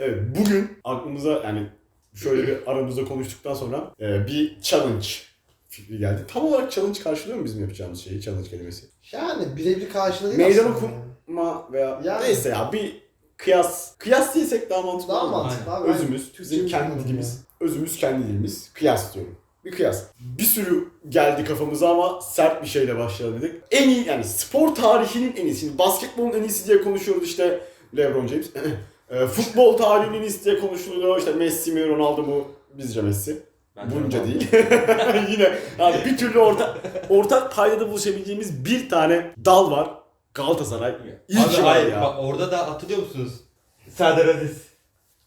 Evet bugün aklımıza yani şöyle bir aramızda konuştuktan sonra e, bir challenge fikri geldi. Tam olarak challenge karşılıyor mu bizim yapacağımız şeyi challenge kelimesi? Yani birebir karşılığı değil Meydan aslında okum- yani. Ma veya Yani. neyse ya bir kıyas. Kıyas değilsek daha mantıklı Daha olur mantıklı abi. Özümüz, Türkçe bizim kendi kelime dilimiz. Özümüz kendi dilimiz. Kıyas diyorum. Bir kıyas. Bir sürü geldi kafamıza ama sert bir şeyle başlayalım dedik. En iyi yani spor tarihinin en iyisi. Şimdi basketbolun en iyisi diye konuşuyoruz işte LeBron James. E, futbol tarihinin diye konuşuluyor. İşte Messi mi Ronaldo mu? Bizce Messi. Bence Bunca Ronaldo. değil. Yine yani bir türlü orta, ortak paydada buluşabileceğimiz bir tane dal var. Galatasaray. İyi Abi ki var hayır ya. bak orada da hatırlıyor musunuz? Serdar Aziz.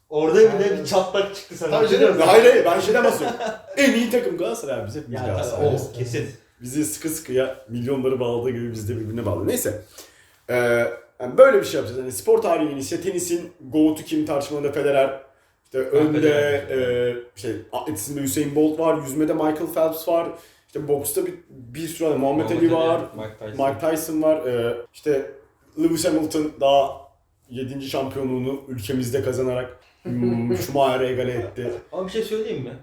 Orada bile bir çatlak çıktı sana. Tabii Hatırlıyor canım. musun? Hayır hayır ben şeyden bahsediyorum. en iyi takım Galatasaray biz hepimiz Yani tabii, o kesin. Bizi sıkı sıkıya milyonları bağladığı gibi biz de birbirine bağlı. Neyse. Ee, yani böyle bir şey yapacağız. Yani spor tarihinin ise tenisin GOAT'u kim tartışmalarında Federer. İşte önde e, şey atletizmde Usain Bolt var, yüzmede Michael Phelps var. İşte boksta bir, bir sürü adam Muhammed Ali var, Mike Tyson. Mike Tyson var. Ee, işte Lewis Hamilton daha 7. şampiyonluğunu ülkemizde kazanarak Schumacher'e egale etti. Ama bir şey söyleyeyim mi?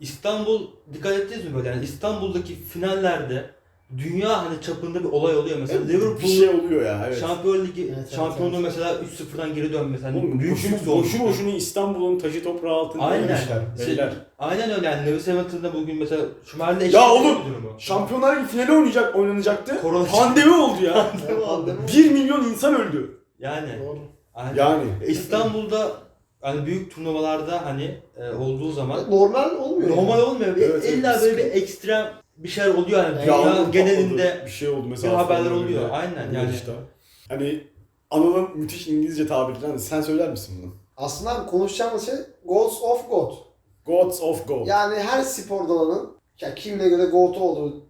İstanbul dikkat ettiniz mi böyle yani İstanbul'daki finallerde dünya hani çapında bir olay oluyor mesela bir Liverpool şey oluyor ya. Evet. Şampiyon Ligi Evet, evet, şampiyonluğu evet. mesela 3-0'dan geri dönmesi hani Oğlum, büyük boşu, olmuş. boşu boşuna İstanbul'un taşı toprağı altında Aynen. yemişler. Şey, Beyler. aynen öyle yani Lewis Hamilton'da bugün mesela Schumacher'le eşit Ya bir oğlum, durumu. Şampiyonlar Ligi finali oynayacak, oynanacaktı. Korona- Pandemi oldu ya. Evet, pandemi oldu. 1 milyon insan öldü. Yani Doğru. aynen. Yani. İstanbul'da hani büyük turnuvalarda hani e, olduğu zaman Normal olmuyor. normal yani. olmuyor. Bir- Evet, evet, İlla böyle bir ekstrem bir şeyler oluyor yani. Ya Yağmur genelinde patladı, bir şey oldu mesela. bir haberler oluyor. böyle. Aynen yani. Işte. Hani Anıl'ın müthiş İngilizce tabirinden sen söyler misin bunu? Aslında konuşacağımız şey Goals of God. Gods of Gold. Yani her spor dalının yani kimine göre GOAT olduğu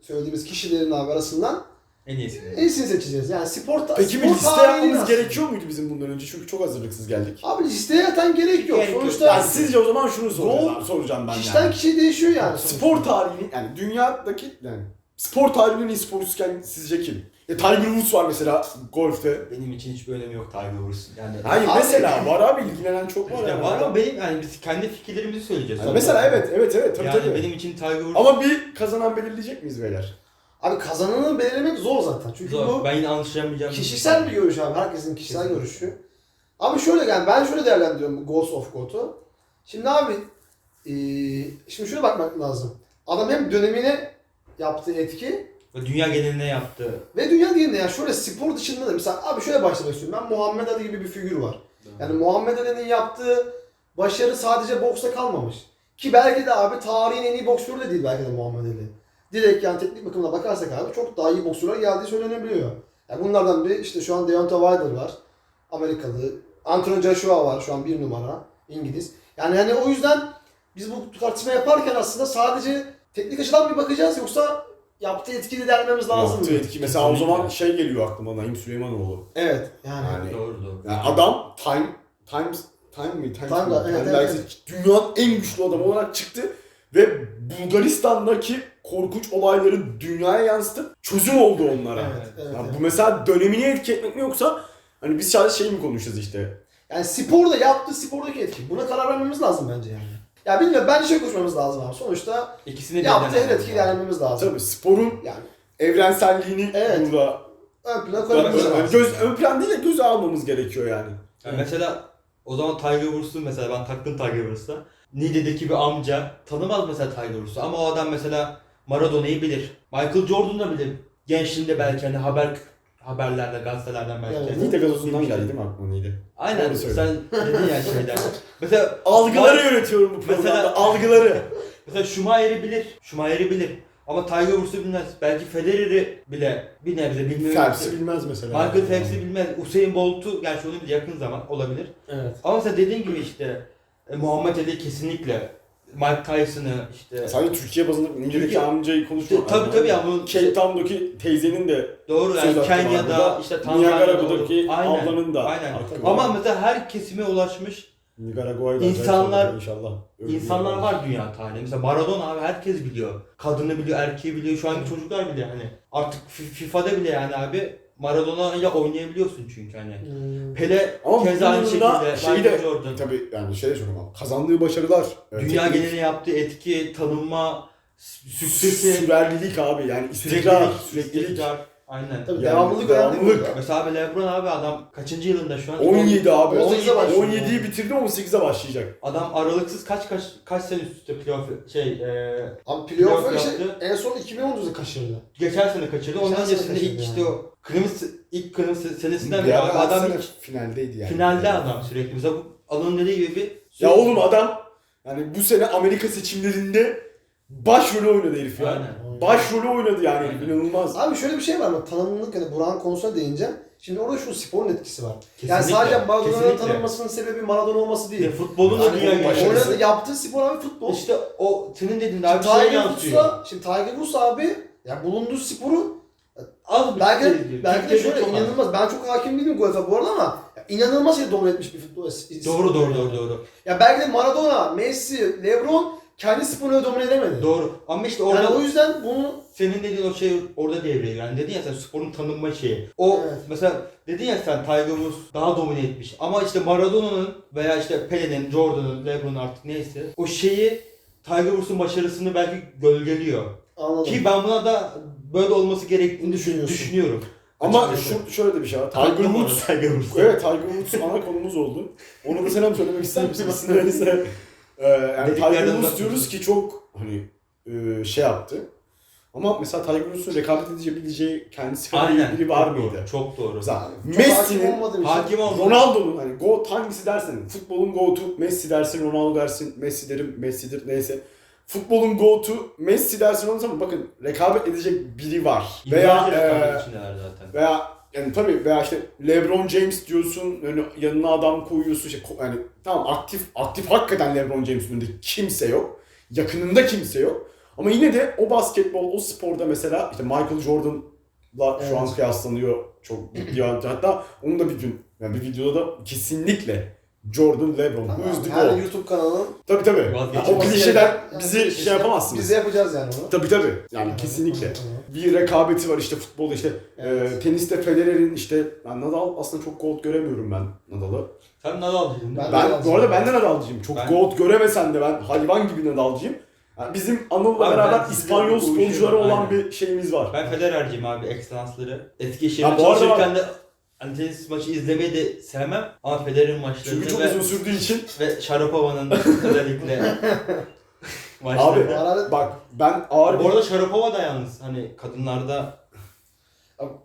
söylediğimiz kişilerin abi arasından en iyisi. en iyisini seçeceğiz. Yani spor ta- Peki bir spor liste tarihinin yapmamız aslında. gerekiyor muydu bizim bundan önce? Çünkü çok hazırlıksız geldik. Abi listeye yatan gerek yok. Gerek yok. Sonuçta Yani sizce o zaman şunu soracağım, abi, soracağım ben kişiden yani. kişiye değişiyor yani. sonuçta. Spor tarihinin yani dünyadaki yani spor tarihinin en iyi sporcusu sizce kim? E, Tiger Woods var mesela golfte. Benim için hiçbir önemi yok Tiger Woods. Yani Hayır Abi- mesela var abi ilgilenen çok var. ya yani. var ama benim yani biz kendi fikirlerimizi söyleyeceğiz. Yani mesela evet evet evet tabii yani tabii. benim için Tiger Woods Ama bir kazanan belirleyecek miyiz beyler? Abi kazananı belirlemek zor zaten. Çünkü zor. bu Ben yine anlaşamayacağım. kişisel bir görüş abi. Herkesin kişisel Kesinlikle. görüşü. Abi şöyle yani ben şöyle değerlendiriyorum bu Goals of God'u. Şimdi abi eee şimdi şöyle bakmak lazım. Adam hem dönemine yaptığı etki Ve Dünya geneline yaptı. ve dünya diğerinde yani şöyle spor dışında da mesela abi şöyle başlamak istiyorum. Ben Muhammed Ali gibi bir figür var. Yani Muhammed Ali'nin yaptığı başarı sadece boksta kalmamış. Ki belki de abi tarihin en iyi boksörü de değil belki de Muhammed Ali. Direkt yani teknik bakımına bakarsak abi çok daha iyi boksörler geldiği söylenebiliyor. Yani bunlardan biri işte şu an Deontay Wilder var. Amerikalı. Anthony Joshua var şu an bir numara. İngiliz. Yani hani o yüzden biz bu tartışma yaparken aslında sadece teknik açıdan bir bakacağız yoksa yaptığı etkili dermemiz lazım. Yaptığı etki mesela o zaman şey geliyor aklıma Naim Süleymanoğlu. Evet yani. Yani, Doğru doğru. yani adam Time Times Time mi? Times Time mi? da, evet, Time evet, dergisi dünyanın en güçlü adamı olarak çıktı ve Bulgaristan'daki korkunç olayları dünyaya yansıtıp çözüm oldu onlara. Evet, evet, Ya evet. Bu mesela dönemini etki etmek mi yoksa hani biz sadece şey mi konuşacağız işte? Yani sporda yaptığı spordaki etki. Buna karar vermemiz lazım bence yani. Ya bilmiyorum bence şey konuşmamız lazım abi. Sonuçta İkisini yaptığı her etkiyi lazım. değerlendirmemiz lazım. Tabii sporun Yani evrenselliğini Evet. burada ön plana koymamız lazım. göz, ön plan değil de göze almamız gerekiyor yani. Yani mesela o zaman Tiger Woods'u mesela ben taktım Tiger Woods'a. Niğde'deki bir amca tanımaz mesela Woods'u ama o adam mesela Maradona'yı bilir. Michael Jordan'ı bilir. Gençliğinde belki hani haber haberlerde, gazetelerden belki. Evet. Nide gazosundan geldi değil mi aklıma Nide? Aynen Doğru sen dedin ya şeyden. mesela Algıları yönetiyorum bu Mesela- programda. Algıları. Mesela Schumacher'i bilir. Schumacher'i bilir. Ama Tiger Woods'u bilmez. Belki Federer'i bile bir nebze bilmiyor. Phelps'i bilmez mesela. Michael Phelps'i bilmez. Usain Bolt'u gerçi onu bilir yakın zaman olabilir. Evet. Ama mesela dediğin gibi işte e, Muhammed Ali kesinlikle Mike Tyson'ı işte Sadece Türkiye bazında Türkiye- amcayı konuşmuyor. tabii tabii ya bu Cape Town'daki teyzenin de doğru söz yani hakkı var Kenya'da burada. işte Tanzanya'da Niagara'daki Aynen. ablanın da Aynen. hakkı var. Ama mesela her kesime ulaşmış Nikaragüa'yı da İnsanlar- acayip inşallah. Öyle insanlar bir- var dünya tarihinde. Mesela Maradona abi herkes biliyor. Kadını biliyor, erkeği biliyor. Şu anki çocuklar biliyor hani. Artık Fi- FIFA'da bile yani abi Maradona ile oynayabiliyorsun çünkü hani. Hmm. Pele Ama keza aynı şekilde. şeyi de Jordan. tabii yani şey de çok önemli. Kazandığı başarılar. Dünya teknik, genelinde yaptığı etki, tanınma, süksesi, Sürerlilik abi yani istikrar, süreklilik, süreklilik. istikrar. Aynen. Tabii Yani devamlılık önemli devamlılık. burada. Mesela abi Lebron abi adam kaçıncı yılında şu an? 17 abi. 18'e başlıyor. 17'yi bitirdi 18'e başlayacak. Adam aralıksız kaç kaç kaç sene üst üste playoff şey e, Abi playoff'u Playoff işte yaptı. en son 2019'da kaçırdı. geçen sene kaçırdı. Geçen sene öncesinde ilk kaçırdı işte yani. o kırmızı ilk kırmızı senesinden beri abi adam baksana hiç finaldeydi yani. finalde adam sürekli. Mesela bu Alon'un dediği gibi bir Ya oğlum adam yani bu sene Amerika seçimlerinde başrolü oynadı herif ya. Aynen. Başrolü oynadı yani inanılmaz. Abi şöyle bir şey var mı? Tanınırlık hani Burak'ın konusuna değineceğim. Şimdi orada şu sporun etkisi var. Yani Kesinlikle, sadece Maradona'nın kesinlikle. tanınmasının sebebi Maradona olması değil. Ya futbolun da Yani dünya başarısı. Oynadığı, yaptığı spor abi futbol. İşte o senin dediğin de Şimdi abi şey yansıyor. Woods'a, şimdi Tiger Woods abi ya bulunduğu sporu Az bir belki şey de, diyor. belki de şöyle inanılmaz. Ben çok hakim değilim golfe bu arada ama inanılmaz şey domine etmiş bir futbol. Doğru doğru doğru doğru. Ya belki de Maradona, Messi, LeBron kendi sporunu domine edemedi. Doğru. Ama işte orada Yani o yüzden bunu senin dediğin o şey orada devreye yani dedin ya sen sporun tanınma şeyi. O Evet. mesela dedin ya sen Tiger Woods daha domine etmiş ama işte Maradona'nın veya işte Pele'nin, Jordan'ın, LeBron'un artık neyse o şeyi Tiger Woods'un başarısını belki gölgeliyor. anladım. Ki ben buna da böyle olması gerektiğini Düşünüyorsun. düşünüyorum. Ama Açıkçası. şu şöyle de bir şey var. Tiger Woods. Tiger Woods. Evet Tiger Woods ana konumuz oldu. Onu da selam söylemek ister misin? Ee, yani Tiger Woods diyoruz ki çok hani e, şey yaptı. Ama mesela Tiger Woods'un rekabet edebileceği kendisi kadar iyi biri var Çok mıydı? Doğru, çok doğru. Hakim Messi'nin. Hakim oldu. Ronaldo'nun hani GOAT hangisi dersen, futbolun GOAT'u Messi dersin, Ronaldo dersin, Messi derim, Messi'dir neyse. Futbolun GOAT'u Messi dersin ondan sonra bakın rekabet edecek biri var. Veya Yıllarca e, zaten. veya yani tabii veya işte LeBron James diyorsun yani yanına adam koyuyorsun işte yani tamam aktif aktif hakikaten LeBron James'in önünde kimse yok. Yakınında kimse yok. Ama yine de o basketbol, o sporda mesela işte Michael Jordan'la şu an Evet. kıyaslanıyor çok ciddi hatta onu da bir gün yani bir videoda da kesinlikle Jordan, LeBron, who is the Her GOAT? YouTube kanalının Tabii tabii. Vazgeçilmez. Yani o klişeden Yani bizi şey yapamazsınız. Biz de yapacağız yani onu. Tabii tabii. Yani kesinlikle bir rekabeti var işte futbolda işte Evet. e, teniste Federer'in işte ben Nadal aslında çok gold göremiyorum ben Nadal'ı. Sen Nadal dedin. Ben- Ben Nadal'cıyım. bu arada ben de Nadal'cıyım. Çok Ben- gold göremesen de ben hayvan gibi Nadal'cıyım. Yani bizim Anıl'la Abi beraber ben İspanyol uyuşuyorum, sporcuları olan aynen. bir şeyimiz var. Ben Federer'ciyim abi ekselansları. Ya Eskişehir'de bu arada çalışırken de hani tenis maçı izlemeyi de sevmem ama Federer'in maçlarını Çünkü çok ve, uzun sürdüğü için. ve Sharapova'nın özellikle Abi maçlarını. Hararet- bak ben ağır Bu arada Sharapova da yalnız hani kadınlarda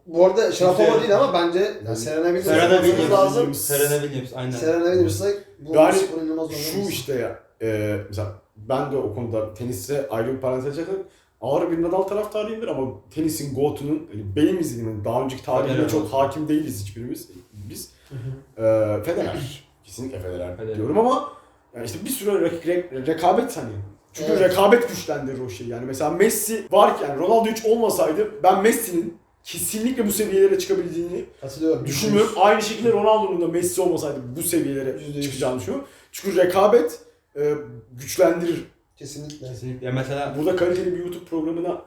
Bu arada Sharapova Kimse- değil ama bence yani Serena Williams Serena Williams, lazım. Serena Williams aynen. Serena Williams'a bu Yani sporun inanılmaz şu işte ya. E, mesela ben de o konuda teniste ayrı bir parantez açarım. Ağır bir Nadal taraftarıyımdır ama tenisin GOAT'unun hani benim izlediğim yani daha önceki tarihine Federer çok olsun. hakim değiliz hiçbirimiz. Biz. Hı hı. Ee, Federer. Kesinlikle Federer, Federer. diyorum ama yani işte bir süre re- re- rekabet hani. Çünkü Evet. rekabet güçlendirir o şeyi. Yani mesela Messi var ki yani Ronaldo hiç olmasaydı ben Messi'nin kesinlikle bu seviyelere çıkabildiğini düşünmüyorum. Aynı şekilde Ronaldo'nun da Messi olmasaydı bu seviyelere çıkacağını düşünüyorum. Çünkü rekabet e, güçlendirir. Kesinlikle. Kesinlikle. Ya mesela Burada kaliteli bir YouTube programına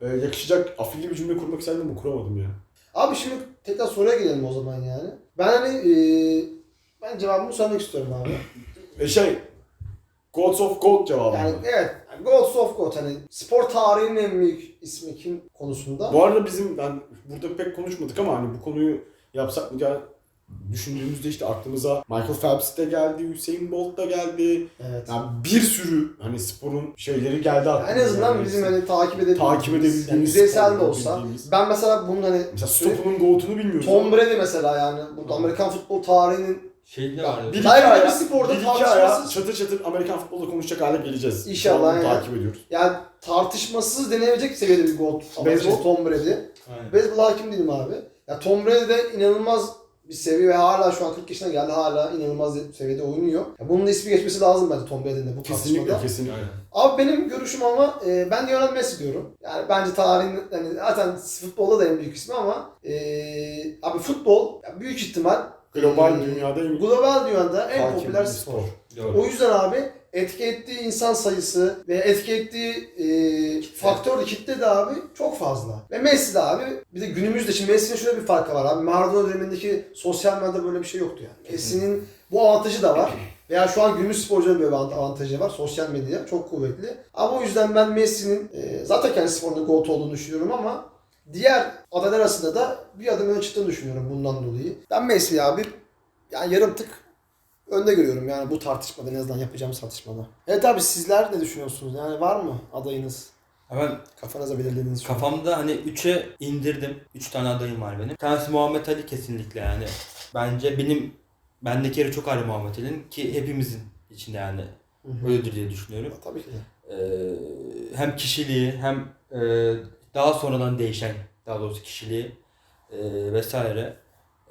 e, yakışacak afilli bir cümle kurmak isterdim ama kuramadım ya. Abi şimdi tekrar soruya gelelim o zaman yani. Ben hani eee ben cevabımı söylemek istiyorum abi. E şey Gods of God cevabı. Yani evet, yani Goats of God hani spor tarihinin en büyük ismi kim konusunda. Bu arada bizim ben burada pek konuşmadık ama hani bu konuyu yapsak mı ya düşündüğümüzde işte aklımıza Michael Phelps de geldi, Usain Bolt da geldi. Evet. Yani bir sürü hani sporun şeyleri geldi aklımıza. En azından Yani bizim hani takip edebildiğimiz, takip edebildiğimiz yani yüzeysel de olsa. bildiğimiz. Ben mesela bunun hani mesela Stopun'un GOAT'unu bilmiyoruz. Tom Brady mesela yani burada Amerikan futbol tarihinin şey de Ya, var. bir iki aya, bir sporda bir iki aya tartışmasız- çatır çatır Amerikan futbolda konuşacak hale geleceğiz. İnşallah yani. takip ediyoruz. yani tartışmasız denebilecek seviyede bir. Ama Baseball. Tom Brady. Aynen. Baseball hakim değilim abi. Ya Tom Brady de inanılmaz bir seviye ve hala şu an 40 yaşına geldi hala inanılmaz seviyede oynuyor. Ya bunun da ismi geçmesi lazım bence Tom Brady'nin de bu Kesinlikle tartışmada. kesinlikle. Aynen. Abi benim görüşüm ama e, ben Lionel Messi diyorum. Yani bence tarihin yani zaten futbolda da en büyük ismi ama e, abi futbol büyük ihtimal Global e, dünyada en global dünyada en popüler bir spor. Doğru. O yüzden abi etki ettiği insan sayısı ve etki ettiği e, faktör kitle de abi çok fazla. Ve Messi de abi bir de günümüzde şimdi Messi'nin şöyle bir farkı var abi. Maradona dönemindeki sosyal medyada böyle bir şey yoktu yani. Messi'nin bu avantajı da var. Veya şu an günümüz sporcuların böyle bir avant- avantajı var. Sosyal medya çok kuvvetli. Ama o yüzden ben Messi'nin e, zaten kendi sporunda GOAT olduğunu düşünüyorum ama diğer adaylar arasında da bir adım öne çıktığını düşünüyorum bundan dolayı. Ben Messi abi yani yarım tık önde görüyorum yani bu tartışmada en azından yapacağımız tartışmada. Evet abi sizler ne düşünüyorsunuz? Yani var mı adayınız? Hemen Kafanıza belirlediğiniz şu an? Kafamda hani 3'e indirdim. 3 tane adayım var benim. Bir tanesi Muhammed Ali kesinlikle yani. Bence benim bendeki yeri çok ayrı Muhammed Ali'nin ki hepimizin içinde yani Hı hı. öyledir diye düşünüyorum. Tabii ki de. Ee, hem kişiliği hem e, daha sonradan değişen daha doğrusu kişiliği e, vesaire.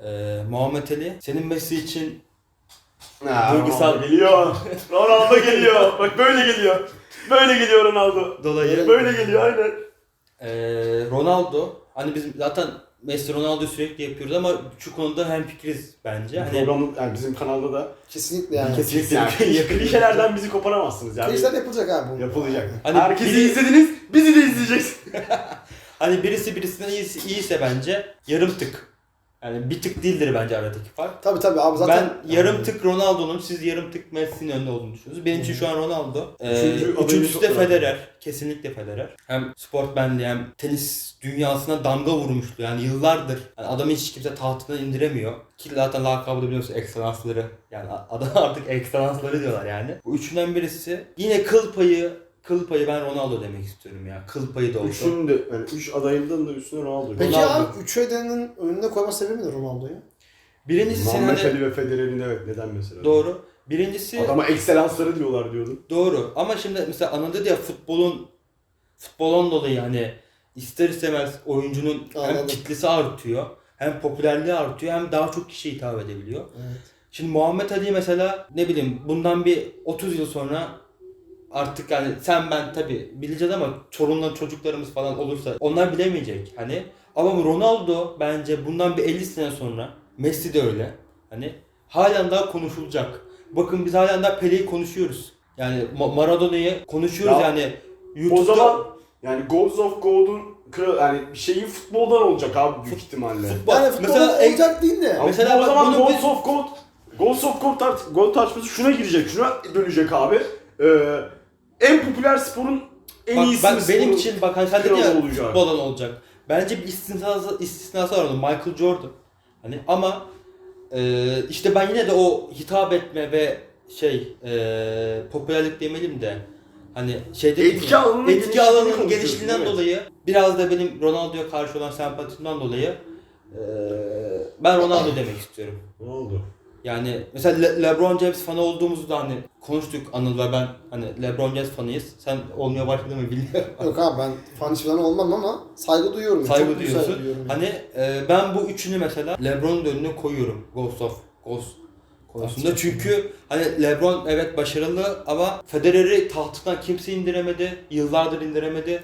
E, Muhammed Ali senin Messi için Ha, Duygusal- Ronaldo geliyor. Ronaldo geliyor. Bak böyle geliyor. Böyle geliyor Ronaldo. dolayı Böyle geliyor aynen. e, Ronaldo hani biz zaten Messi Ronaldo sürekli yapıyoruz ama şu konuda hem fikiriz bence. Hani Programın yani bizim kanalda da Kesinlikle yani. Kesinlikle. yani klişelerden bizi koparamazsınız yani. Klişeler yapılacak abi bu. Yapılacak. Hani Herkesi biri- izlediniz, bizi de izleyeceksiniz. Hani birisi birisinden iyisi, iyiyse bence yarım tık. Yani bir tık değildir bence aradaki fark. Tabii tabii abi zaten. ben yarım tık Ronaldo'nun, siz yarım tık Messi'nin önünde olduğunu düşünüyorsunuz. Benim için şu an Ronaldo. Ee, Üçüncü adayımız üçüncüsü de Federer. Kesinlikle Federer. Hem sport benliği hem tenis dünyasına damga vurmuştu. Yani yıllardır. Yani adamı hiç kimse tahtından indiremiyor. Ki zaten lakabı da biliyorsun ekselansları. Yani adam artık ekselansları diyorlar yani. Bu üçünden birisi. Yine kıl payı Kıl payı ben Ronaldo demek istiyorum ya. Kıl payı da olsa. Üçün de yani üç adayından da üstüne Ronaldo. Peki Ronaldo. abi 3 ödenin önüne koyma sebebi ne Ronaldo'yu? Birincisi senin Muhammed hani Ali ve Federer'in evet neden mesela? Doğru. Birincisi Adama ekselansları diyorlar diyordun. doğru. Ama şimdi mesela anladı ya futbolun futbolun dolayı hani ister istemez oyuncunun hem Anladım. kitlesi artıyor, hem popülerliği artıyor, hem daha çok kişiye hitap edebiliyor. Evet. Şimdi Muhammed Ali mesela ne bileyim bundan bir 30 yıl sonra artık yani sen ben tabi bileceğiz ama çorunlar çocuklarımız falan olursa onlar bilemeyecek hani. Ama Ronaldo bence bundan bir 50 sene sonra Messi de öyle. Hani halen daha konuşulacak. Bakın biz halen daha Pele'yi konuşuyoruz. Yani Ma- Maradona'yı konuşuyoruz Ya, yani. O YouTube'da zaman yani Goals of Gold'un kral yani bir şeyi futboldan olacak abi büyük ihtimalle. futbol- Yani futbol mesela en- olacak değil de. Ama Mesela o bak zaman bunu Goals biz- of Gold Goals of Gold tart gol tartışması şuna girecek. Şuna dönecek abi. Ee, en popüler sporun en Bak, iyisi ben, sporun benim için bak hani sen dedin ya olacak. futboldan olacak. Bence bir istisnası, istisnası var onun Michael Jordan. Hani ama e, işte ben yine de o hitap etme ve şey e, popülerlik demeyelim de hani şey dedim Etki alanının etki alanının genişliğinden dolayı biraz da benim Ronaldo'ya karşı olan sempatimden dolayı e, ben Ronaldo demek istiyorum. Ne oldu? Yani mesela Le- LeBron James fanı olduğumuzda hani konuştuk Anıl ve ben hani LeBron James fanıyız. Sen olmaya başladın mı bilmiyorum. Yok abi ben fan zaman olmam ama saygı duyuyorum. Saygı Çok duyuyorsun. duyuyorum. Hani e, ben bu üçünü mesela LeBron'un önüne koyuyorum. Ghost of Ghost konusunda. Çünkü hani LeBron evet başarılı ama Federer'i tahtından kimse indiremedi. Yıllardır indiremedi.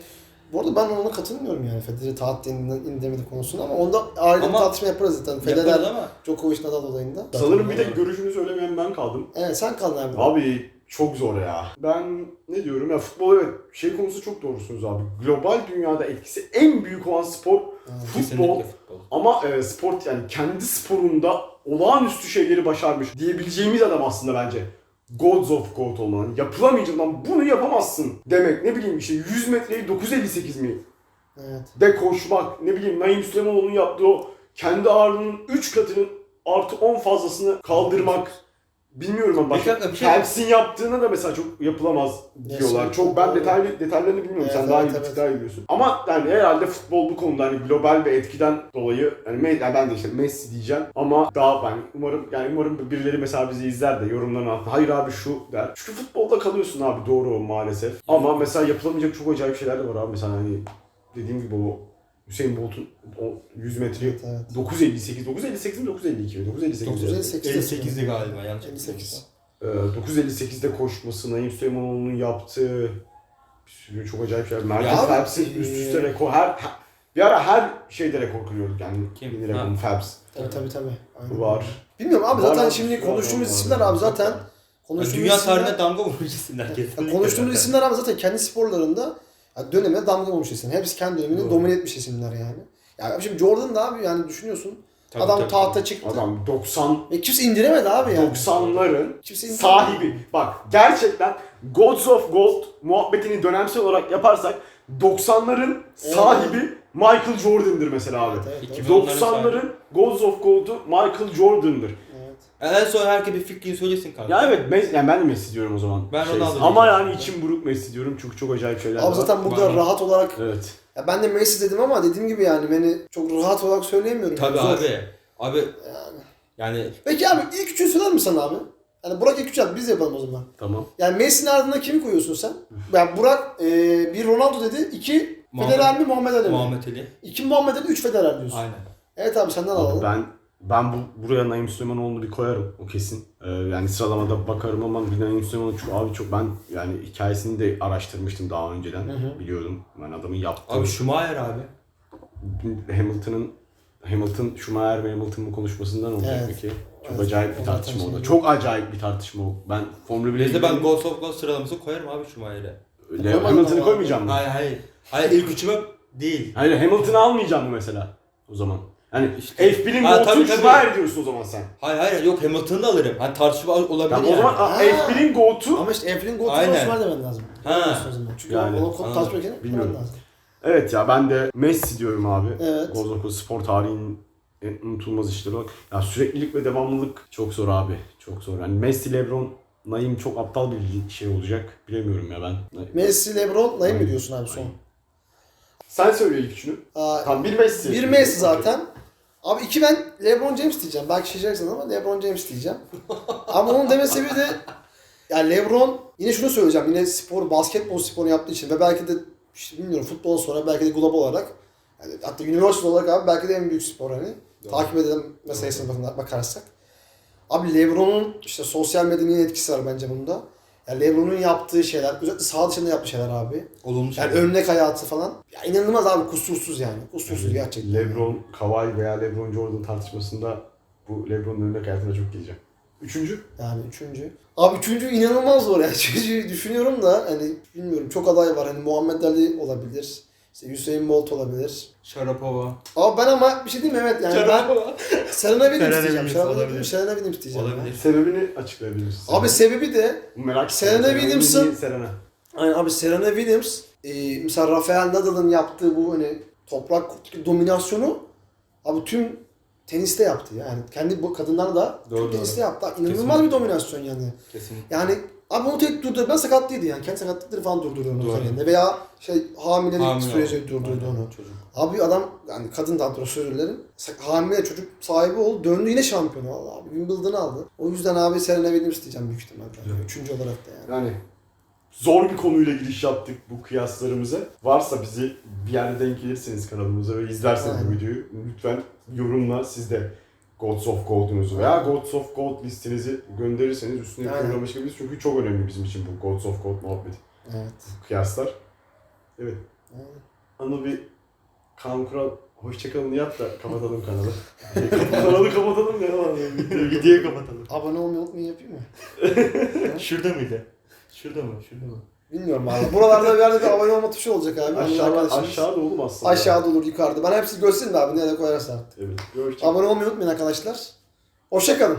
Bu arada ben ona katılmıyorum yani Federer'i taht indirmedi konusunda ama onda ayrı bir tartışma yaparız zaten. Federer, ama Djokovic, Nadal olayında. Sanırım bir tek görüşünü söylemeyen ben kaldım. Evet sen kaldın abi. Abi çok zor ya. Ben ne diyorum ya futbol evet şey konusu çok doğrusunuz abi. Global dünyada etkisi en büyük olan spor futbol. kesinlikle futbol. Ama e, spor yani kendi sporunda olağanüstü şeyleri başarmış diyebileceğimiz adam aslında bence. Gods of God olmanın. Yapılamayacak lan bunu yapamazsın demek. Ne bileyim işte 100 metreyi 958 mi? Evet. De koşmak. Ne bileyim Naim Süleymanoğlu'nun yaptığı o kendi ağırlığının 3 katının artı 10 fazlasını kaldırmak. Bilmiyorum ama Bir dakika, bir şey- Phelps'in yaptığına da mesela çok yapılamaz diyorlar. Yes, Çok ben doğru. detaylı detaylarını bilmiyorum. Evet, Sen daha evet, iyi evet. daha iyi biliyorsun. Ama yani herhalde futbol bu konuda hani global bir etkiden dolayı yani, Me- yani ben de işte Messi diyeceğim ama daha ben umarım yani umarım birileri mesela bizi izler de yorumlarını altına hayır abi şu der. Çünkü futbolda kalıyorsun abi doğru o maalesef. Ama mesela yapılamayacak çok acayip şeyler de var abi mesela hani dediğim gibi o Hüseyin Bolt'un o 100 metreyi Evet, evet. 958 958 mi 952 mi 958 958 58'di galiba yanlış 58. ee, 9.58'de koşması, Naim Süleymanoğlu'nun yaptığı bir sürü çok acayip şeyler. Merkel abi, Phelps'in ee, üst üste rekor, her, her- bir ara her şeyde rekor kırıyorduk yani. Kim? Ha. Phelps Tabii tabii tabii. Aynen. var. Bilmiyorum abi Var zaten abi, şimdi var, konuştuğumuz var, isimler var. abi zaten konuştuğumuz dünya tarihine damga vurmuş isimler kesinlikle. konuştuğumuz isimler abi zaten kendi sporlarında ya döneme damga vurmuş isimler. Hepsi kendi dönemini Doğru. domine etmiş isimler yani. Ya şimdi Jordan da abi yani düşünüyorsun. Tabii, adam tabii, tahta çıktı. Adam 90 Ve kimse indiremedi abi yani. 90'ların Kimse indiremedi. sahibi. Bak gerçekten Gods of Gold muhabbetini dönemsel olarak yaparsak 90'ların Evet. sahibi Michael Jordan'dır mesela abi. Evet, evet, İki- doğru. 90'ların Gods of Gold'u Michael Jordan'dır. En son herkes bir fikrini söylesin kanka. Ya evet Messi, yani ben de Messi diyorum o zaman. Ben Şey, Ronaldo Ama diyeceğim. yani içim buruk Messi diyorum çünkü çok acayip şeyler Abi var. zaten burada Var. rahat olarak Evet. ya ben de Messi dedim ama dediğim gibi yani beni çok rahat olarak söyleyemiyorum. Tabii Zor. abi. Abi Yani. yani Peki abi ilk üçünü söyler misin abi? Yani Burak ilk üç yap biz yapalım o zaman. Tamam. Yani Messi'nin ardından kimi koyuyorsun sen? Yani Burak e, bir Ronaldo dedi, iki Muhammed- Federer mi Muhammed Ali mi? Muhammed Ali. İki Muhammed Ali, üç Federer diyorsun. Aynen. Evet abi senden Abi alalım. ben ben bu buraya Naim Süleymanoğlu'nu bir koyarım o kesin. Ee, yani sıralamada bakarım ama bir Naim Süleymanoğlu çok abi çok ben yani hikayesini de araştırmıştım daha önceden. Hı hı. Biliyordum. Ben adamın yaptığı Abi Schumacher abi. Hamilton'ın Hamilton Schumacher ve Hamilton bu konuşmasından olacak Evet. peki. Çok Evet. acayip bir tartışma orada. şey- Çok acayip bir tartışma o. Ben Formula 1'e Neyse ben Ghost of God sıralaması koyarım abi Schumacher'e. Koymadın Hamilton'ı koymayacağım mı? Hayır hayır. Hayır ilk üçüme değil. Hayır Hamilton'ı almayacağım mı mesela o zaman? Yani İşte- F1'in Ha, Gold'u tabii, tabii. Schumacher diyorsun o zaman sen. Hayır hayır yok Hamilton'ı da alırım. Hani tartışma olabilir Yani yani. o zaman Ha. F1'in Gold'u Ama işte Eflin Gold'u Aynen. Osman demen lazım. Ha. Öyle o zaman. Çünkü Yani, yani, o konu anladım. tartışmak için Bilmiyorum. lazım. Evet ya ben de Messi diyorum abi. Evet. Gozokos spor tarihinin en unutulmaz işleri olarak. Ya süreklilik ve devamlılık çok zor abi. Çok zor. Yani Messi, Lebron, Naim çok aptal bir şey olacak. Bilemiyorum ya ben. Messi, Lebron, Naim mi diyorsun abi son? Sen söyle ilk üçünü. Aa, Tamam bir Messi. bir Messi zaten. Abi iki ben LeBron James diyeceğim. Belki şaşıracaksın ama LeBron James diyeceğim. ama onun deme sebebi de yani LeBron yine şunu söyleyeceğim. Yine spor, basketbol sporu yaptığı için ve belki de işte bilmiyorum futboldan sonra belki de global olarak yani hatta üniversite olarak abi belki de en büyük spor hani. Takip edelim meselesine bakarsak. Abi LeBron'un işte sosyal medyanın etkisi var bence bunda. Yani LeBron'un yaptığı şeyler, özellikle saha dışında yaptığı şeyler abi. Olumlu şey. Yani örnek hayatı falan. Ya inanılmaz abi kusursuz yani. Kusursuz Yani gerçekten. Lebron, Kawhi veya Lebron Jordan tartışmasında bu Lebron'un örnek hayatına çok geleceğim. Üçüncü? Yani üçüncü. Abi üçüncü inanılmaz zor yani. Üçüncüyü düşünüyorum da hani bilmiyorum çok aday var. Hani Muhammed Ali olabilir. İşte Hüseyin Bolt olabilir. Sharapova. Abi ben ama bir şey diyeyim mi? Evet yani ben Serena Williams Serena diyeceğim. Williams Serena olabilir. Williams, Serena Williams diyeceğim. Olabilir. Sebebini açıklayabilir misin? ben. Abi sebebi de Merak Serena. Williams'ın- Niye Serena. hani abi Serena Williams e, mesela Rafael Nadal'ın yaptığı bu hani toprak dominasyonu abi tüm teniste yaptı yani. Kendi bu kadınlar da Doğru, tüm teniste doğru. yaptı. İnanılmaz Kesinlikle. bir dominasyon yani. Kesinlikle. Yani abi onu tek durdurdu. Ben sakatlıydı yani. Kendi sakatlıkları falan durdurdu onu kariyerinde. Veya şey hamilelik Hamile süreci durdurdu onu. Çocuk. Abi adam yani kadın daha doğrusu özür dilerim. Hamile çocuk sahibi oldu. Döndü yine şampiyon oldu abi. Wimbledon'ı aldı. O yüzden abi Serena Williams diyeceğim büyük ihtimalle. Evet. Üçüncü olarak da yani. Yani zor bir konuyla giriş yaptık bu kıyaslarımıza. Varsa bizi bir yerde denk gelirseniz kanalımıza ve izlerseniz bu videoyu lütfen yorumla siz de Gods of Gold'unuzu veya Gods of Gold listenizi gönderirseniz üstüne bir Aynen. program çıkabiliriz. Çünkü çok önemli bizim için bu Gods of Gold muhabbeti. Evet. Kıyaslar. Evet. Aynen. Anıl bir Kaan Kural hoşçakalın yap da kapatalım kanalı. kanalı kapatalım ya. Videoyu kapatalım. Abone olmayı unutmayın yapayım mı? Şurada mıydı? Şurada mı? Şurada mı? Bilmiyorum abi. Buralarda bir yerde bir abone olma tuşu olacak abi. Aşağıda, aşağıda oğlum aslında. Aşağıda olur yukarıda. Ben hepsini göstereyim de abi nereye koyarsa artık. Evet. Görüşürüz. Abone olmayı unutmayın arkadaşlar. Hoşçakalın.